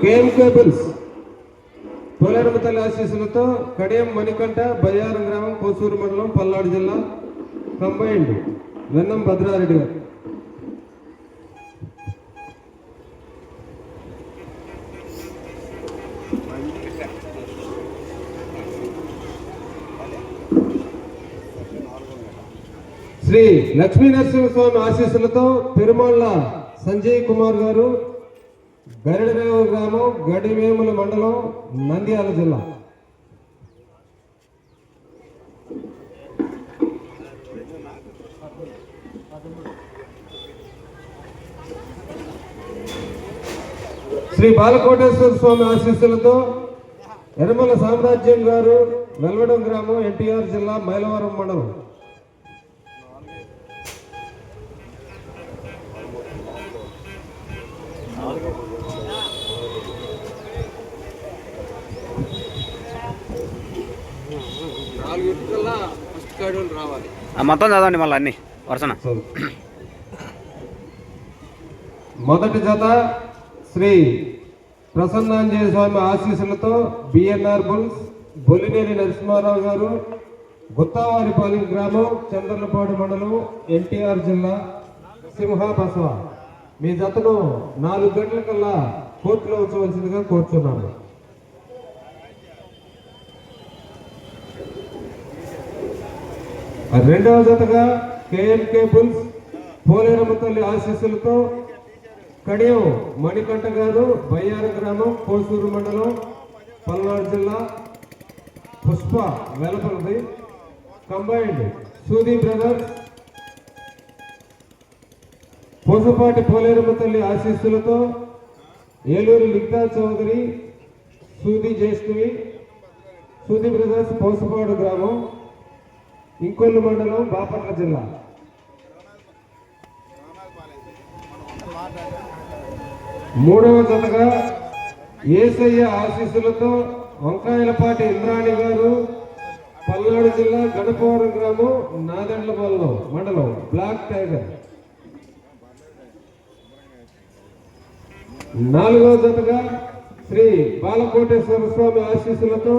KM cables Poleramma తల్లి ఆశీస్సులతో కడియం మణికంఠ బయ్యారం గ్రామం కోసూరు మండలం పల్నాడు జిల్లా కంబైండ్ వెన్నం భద్రారెడ్డి గారు. శ్రీ లక్ష్మీ నరసింహస్వామి ఆశీస్సులతో పెరుమాళ్ళ సంజయ్ కుమార్ గారు గరిడరేవు గ్రామం గడివేముల మండలం నంద్యాల జిల్లా. శ్రీ బాలకోటేశ్వర స్వామి ఆశీస్సులతో ఎర్రమల సామ్రాజ్యం గారు వెల్వడం గ్రామం ఎన్టీఆర్ జిల్లా మైలవరం మండలం. నాలుగు. మొత్తం చదవండి మళ్ళీ అన్ని వరుసన? మొదటి జత శ్రీ ప్రసన్నాంజనేయ స్వామి ఆశీస్సులతో బిఎన్ఆర్ బుల్స్ బొల్లినేని నరసింహారావు గారు గుత్తావారిపాలెం గ్రామం చంద్రలపాడు మండలం ఎన్టీఆర్ జిల్లా సింహ బసవ మీ జతను నాలుగు గంటల కల్లా కోర్టులో ఉంచవలసిందిగా కోరుతున్నాను రెండవ జతగా కేఎం కేబుల్స్ పోలేరమ్మ తల్లి ఆశీస్సులతో కడియం మణికంట గారు బయ్యారం గ్రామం కోసూరు మండలం పల్నాడు జిల్లా పుష్ప వెలపలది కంబైండ్ సూది బ్రదర్స్ పూసపాటి పోలేరమ్మ తల్లి ఆశీస్సులతో ఏలూరు లిగ్దా చౌదరి సూది జయస్వి సూది బ్రదర్స్ పూసపాడు గ్రామం ఇంకొల్లు మండలం బాపట్ల జిల్లా. మూడవ జతగా ఏసయ్య ఆశీస్సులతో వంకాయలపాటి ఇంద్రాణి గారు పల్నాడు జిల్లా గడపవరం గ్రామం నాదెండ్ల మండలం మండలం బ్లాక్ టైగర్. నాలుగవ జతగా శ్రీ బాలకోటేశ్వర స్వామి ఆశీస్సులతో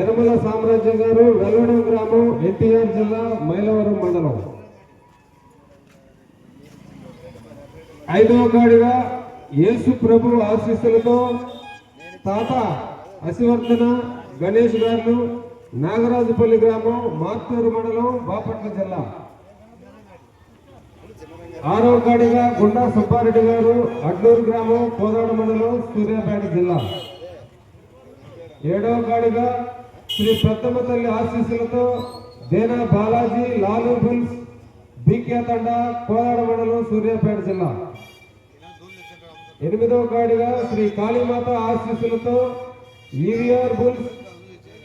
ఎర్రమల సామ్రాజ్యం గారు వెల్లడం గ్రామం ఎన్టీఆర్ జిల్లా మైలవరం మండలం. ఐదవ కాడిగా యేసు ప్రభు ఆశీస్సులతో తాత హసివర్ధన గణేష్ గారు నాగరాజుపల్లి గ్రామం మార్తూరు మండలం బాపట్ల జిల్లా. ఆరవ కాడిగా గుండా సుబ్బారెడ్డి గారు అడ్లూరు గ్రామం కోదాడ మండలం సూర్యాపేట జిల్లా. ఏడవ కాడిగా శ్రీ పెద్దమ్మ తల్లి ఆశీస్సులతో దేనా బాలాజీ లాలు బుల్స్ బీకే తండ కోదాడ మండలం సూర్యాపేట జిల్లా. ఎనిమిదవ కాడిగా శ్రీ కాళీమాత ఆశీస్సులతో ఈవీఆర్ బుల్స్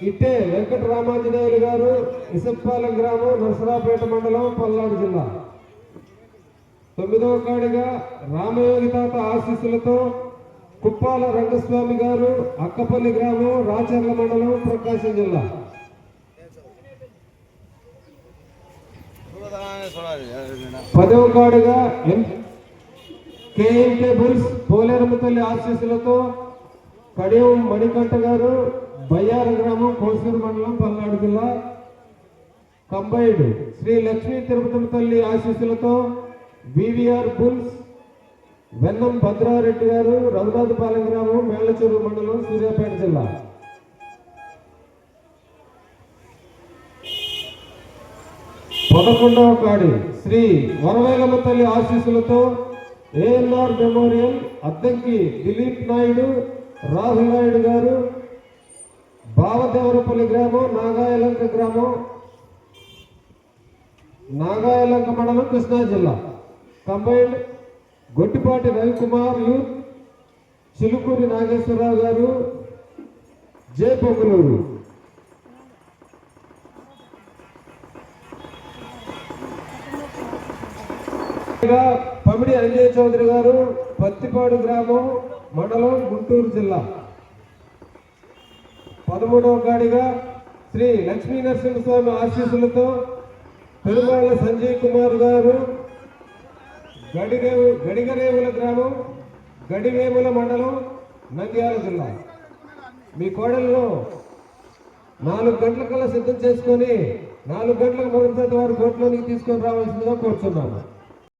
ఇట్టే వెంకట రామాంజనేయులు గారు ఇసప్పాలెం గ్రామం నరసరాపేట మండలం పల్నాడు జిల్లా. తొమ్మిదవ కాడిగా రామయోగి తాత ఆశీస్సులతో కుప్పాల రంగస్వామి గారు అక్కపల్లి గ్రామం రాచర్ల మండలం ప్రకాశం జిల్లా. పదవ కాడుగా కేఎం టేబుల్స్ పోలేరమ్మ తల్లి ఆశీస్సులతో కడియం మణికంఠ గారు బయ్యార గ్రామం కోసూరు మండలం పల్నాడు జిల్లా. కంబైడ్ శ్రీ లక్ష్మీ తిరుపతి తల్లి ఆశీస్సులతో వివిఆర్ బుల్స్ వెన్నం భద్రారెడ్డి గారు రఘునాథపాలెం గ్రామం మేళ్ళచూరు మండలం సూర్యాపేట జిల్లా. పదకొండవ కాడి శ్రీ వరవేగమ్మ తల్లి ఆశీస్సులతో ఏఎన్ఆర్ మెమోరియల్ అద్దంకి దిలీప్ నాయుడు రాహుల్ నాయుడు గారు బావదేవరపల్లి గ్రామం నాగాయలంక గ్రామం నాగాయలంక మండలం కృష్ణా జిల్లా. కంబైన్డ్ గొట్టిపాటి రవికుమార్ యూత్ చిలుకూరి నాగేశ్వరరావు గారు జే పొంగులూరు పమిడి అంజయ్ చౌదరి గారు పత్తిపాడు గ్రామం మండలం గుంటూరు జిల్లా. పదమూడవ గాడిగా శ్రీ లక్ష్మీ నరసింహస్వామి ఆశీస్సులతో పెరుమాళ్ళ సంజయ్ కుమార్ గారు గడిరేవు గడిగరేవుల గ్రామం గడివేముల మండలం నంద్యాల జిల్లా. మీ కోడల్లో నాలుగు గంటల కల్లా సిద్ధం చేసుకొని నాలుగు గంటలకు మొదటి వారు కోర్టులోనికి తీసుకొని రావాల్సిందిగా కోరుతున్నాను